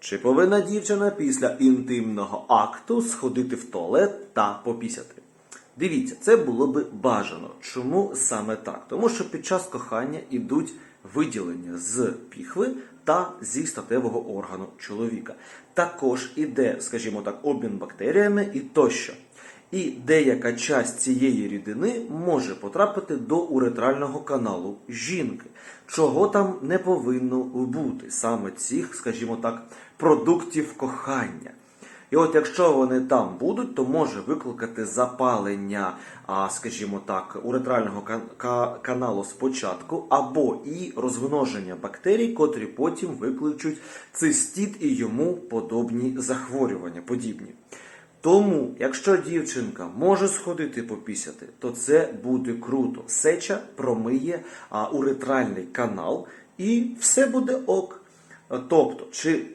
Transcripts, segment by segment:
Чи повинна дівчина після інтимного акту сходити в туалет та попісяти? Дивіться, це було би бажано. Чому саме так? Тому що під час кохання йдуть виділення з піхви та зі статевого органу чоловіка. Також іде, скажімо так, обмін бактеріями і тощо. І деяка часть цієї рідини може потрапити до уретрального каналу жінки, чого там не повинно бути, саме цих, скажімо так, продуктів кохання. І от якщо вони там будуть, то може викликати запалення, скажімо так, уретрального каналу спочатку, або і розмноження бактерій, котрі потім викличуть цистіт і йому подобні захворювання, подібні. Тому, якщо дівчинка може сходити попісяти, то це буде круто. Сеча промиє а, уретральний канал і все буде ок. Тобто, чи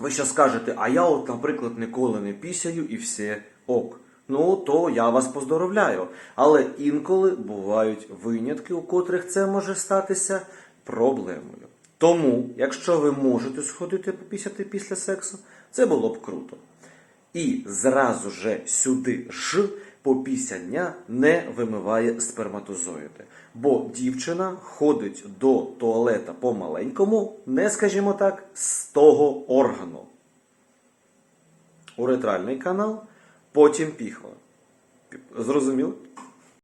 ви ще скажете, а я, от, наприклад, ніколи не пісяю і все ок. Ну, то я вас поздоровляю. Але інколи бувають винятки, у котрих це може статися проблемою. Тому, якщо ви можете сходити попісяти після сексу, це було б круто. І зразу же сюди ж попісяння не вимиває сперматозоїди. Бо дівчина ходить до туалета по маленькому, не скажімо так, з того органу. Уретральний канал, потім піхва. Зрозуміло?